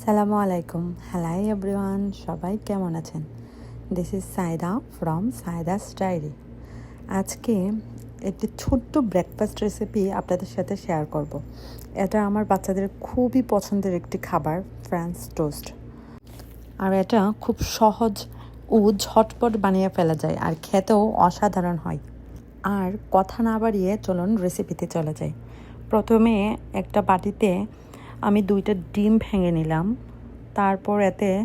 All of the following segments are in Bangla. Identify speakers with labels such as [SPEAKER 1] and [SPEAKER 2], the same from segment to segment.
[SPEAKER 1] আসসালামু আলাইকুম। হ্যালাই এভরিওয়ান সবাই কেমন আছেন? This is Saida from Saida's diary আজকে একটি ছোট্ট ব্রেকফাস্ট রেসিপি আপনাদের সাথে শেয়ার করব। এটা আমার বাচ্চাদের খুবই পছন্দের একটি খাবার ফ্রান্স টোস্ট আর এটা খুব সহজ, ও ঝটপট বানিয়ে ফেলা যায় আর খেতেও অসাধারণ হয়। আর কথা না বাড়িয়ে চলুন রেসিপিতে চলে যাই। প্রথমে একটা বাটিতে আমি দুইটা ডিম ভেঙে নিলাম। তারপর এতে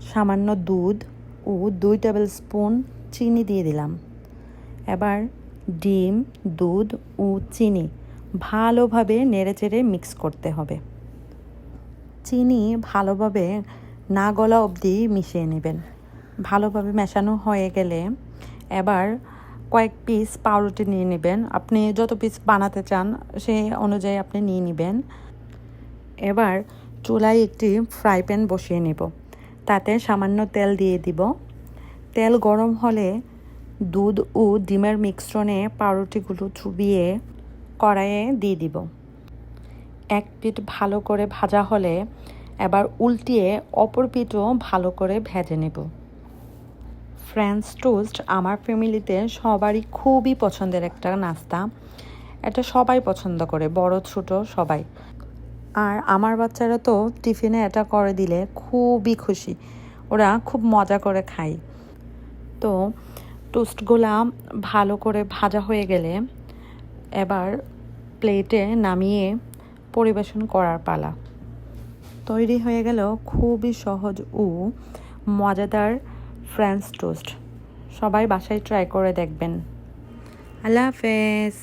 [SPEAKER 1] সামান্য দুধ ও দুই টেবিল স্পুন চিনি দিয়ে দিলাম। এবার ডিম, দুধ ও চিনি ভালোভাবে নেড়েচেড়ে মিক্স করতে হবে। চিনি ভালোভাবে না গলা অবধি মিশিয়ে নেবেন। ভালোভাবে মেশানো হয়ে গেলে এবার কয়েক পিস পাউরুটি নিয়ে নেবেন। আপনি যত পিস বানাতে চান সেই অনুযায়ী আপনি নিয়ে নেবেন। এবার চুলায় একটি ফ্রাই প্যান বসিয়ে নেব। তাতে সামান্য তেল দিয়ে দিব। তেল গরম হলে দুধ ও ডিমের মিশ্রণে পাউরুটিগুলো চুবিয়ে কড়াইয়ে দিয়ে দিব। এক পিঠ ভালো করে ভাজা হলে এবার উল্টিয়ে অপর পিঠও ভালো করে ভেজে নেব। ফ্রেঞ্চ টোস্ট আমার ফ্যামিলিতে সবারই খুবই পছন্দের একটা নাস্তা। এটা সবাই পছন্দ করে, বড়, ছোট, সবাই। আর আমার বাচ্চারা তো টিফিনে এটা করে দিলে খুবই খুশি। ওরা খুব মজা করে খায়। তো টোস্টগুলা ভালো করে ভাজা হয়ে গেলে এবার প্লেটে নামিয়ে পরিবেশন করার পালা। তৈরি হয়ে গেল খুবই সহজ ও মজাদার ফ্রেঞ্চ টোস্ট সবাই বাসায় ট্রাই করে দেখবেন। আল্লাহ হাফেজ।